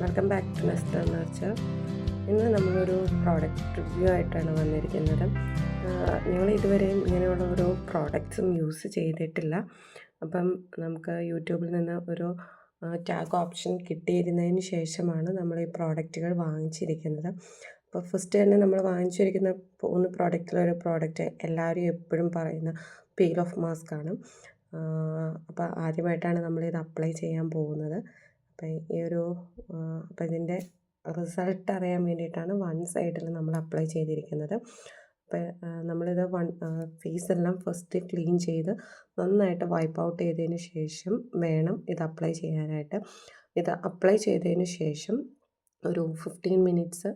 Welcome back to നെസ്റ്റർ വെച്ചാൽ ഇന്ന് നമ്മളൊരു പ്രോഡക്റ്റ് റിവ്യൂ ആയിട്ടാണ് വന്നിരിക്കുന്നത്. ഞങ്ങൾ ഇതുവരെയും ഇങ്ങനെയുള്ള ഓരോ പ്രോഡക്റ്റ്സും യൂസ് ചെയ്തിട്ടില്ല. അപ്പം നമുക്ക് യൂട്യൂബിൽ നിന്ന് ഒരു ടാഗ് ഓപ്ഷൻ കിട്ടിയിരുന്നതിന് ശേഷമാണ് നമ്മൾ ഈ പ്രോഡക്റ്റുകൾ വാങ്ങിച്ചിരിക്കുന്നത്. അപ്പോൾ ഫസ്റ്റ് തന്നെ നമ്മൾ വാങ്ങിച്ചിരിക്കുന്ന മൂന്ന് പ്രോഡക്റ്റിലൊരു പ്രോഡക്റ്റ് എല്ലാവരും എപ്പോഴും പറയുന്ന പീൽ ഓഫ് മാസ്ക് ആണ്. അപ്പോൾ ആദ്യമായിട്ടാണ് നമ്മളിത് അപ്ലൈ ചെയ്യാൻ പോകുന്നത്. അപ്പം ഈ ഒരു അപ്പം ഇതിന്റെ റിസൾട്ട് അറിയാൻ വേണ്ടിയിട്ടാണ് വൺ സൈഡിൽ നമ്മൾ അപ്ലൈ ചെയ്തിരിക്കുന്നത്. അപ്പം നമ്മളിത് വൺ ഫേസ് എല്ലാം ഫസ്റ്റ് ക്ലീൻ ചെയ്ത് നന്നായിട്ട് വൈപ്പ് ഔട്ട് ചെയ്തതിന് ശേഷം വേണം ഇത് അപ്ലൈ ചെയ്യാനായിട്ട്. ഇത് അപ്ലൈ ചെയ്തതിന് ശേഷം ഒരു fifteen minutes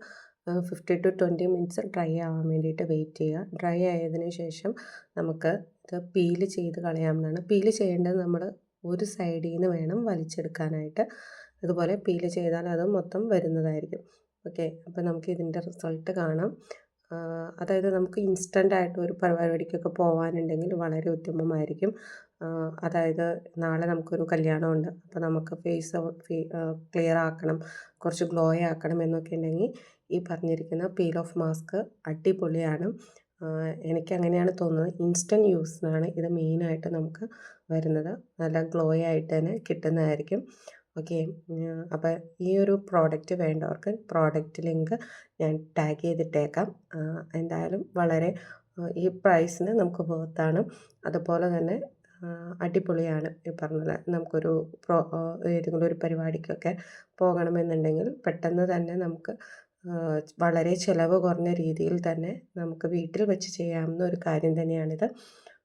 fifty to twenty minutes dry ആവാൻ വേണ്ടിയിട്ട് വെയിറ്റ് ചെയ്യുക. ഡ്രൈ ആയതിനു ശേഷം നമുക്ക് ഇത് പീൽ ചെയ്ത് കളയാവുന്നതാണ്. പീൽ ചെയ്യേണ്ടത് നമ്മൾ ഒരു സൈഡിൽ നിന്ന് വേണം വലിച്ചെടുക്കാനായിട്ട്. അതുപോലെ പീൽ ചെയ്താൽ അത് മൊത്തം വരുന്നതായിരിക്കും. ഓക്കെ അപ്പോൾ നമുക്ക് ഇതിന്റെ റിസൾട്ട് കാണാം. അതായത് നമുക്ക് ഇൻസ്റ്റന്റ് ആയിട്ട് ഒരു പരിപാടിക്കൊക്കെ പോകാനുണ്ടെങ്കിൽ വളരെ ഉത്തമമായിരിക്കും. അതായത് നാളെ നമുക്കൊരു കല്യാണമുണ്ട്. അപ്പോൾ നമുക്ക് ഫേസ് ക്ലിയർ ആക്കണം കുറച്ച് ഗ്ലോ ആക്കണം എന്നൊക്കെ ഉണ്ടെങ്കിൽ ഈ പറഞ്ഞിരിക്കുന്ന പീൽ ഓഫ് മാസ്ക് അടിപൊളിയാണ്. എനിക്ക് അങ്ങനെയാണ് തോന്നുന്നത്. ഇൻസ്റ്റന്റ് യൂസിനാണ് ഇത് മെയിനായിട്ട് നമുക്ക് വരുന്നത്. നല്ല ഗ്ലോ ആയിട്ട് തന്നെ കിട്ടുന്നതായിരിക്കും. ഓക്കെ അപ്പോൾ ഈ ഒരു പ്രോഡക്റ്റ് വേണ്ടവർക്ക് പ്രോഡക്റ്റ് ലിങ്ക് ഞാൻ ടാഗ് ചെയ്തിട്ടേക്കാം. എന്തായാലും വളരെ ഈ പ്രൈസിന് നമുക്ക് വേർത്താണ് അതുപോലെ തന്നെ അടിപൊളിയാണ് ഈ പറഞ്ഞത്. നമുക്കൊരു പ്രോ ഏതെങ്കിലും ഒരു പരിപാടിക്കൊക്കെ പോകണമെന്നുണ്ടെങ്കിൽ പെട്ടെന്ന് തന്നെ നമുക്ക് വളരെ ചിലവ് കുറഞ്ഞ രീതിയിൽ തന്നെ നമുക്ക് വീട്ടിൽ വെച്ച് ചെയ്യാവുന്ന ഒരു കാര്യം തന്നെയാണിത്.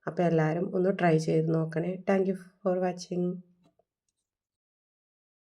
അപ്പോൾ എല്ലാവരും ഒന്ന് ട്രൈ ചെയ്ത് നോക്കണേ. Thank for watching.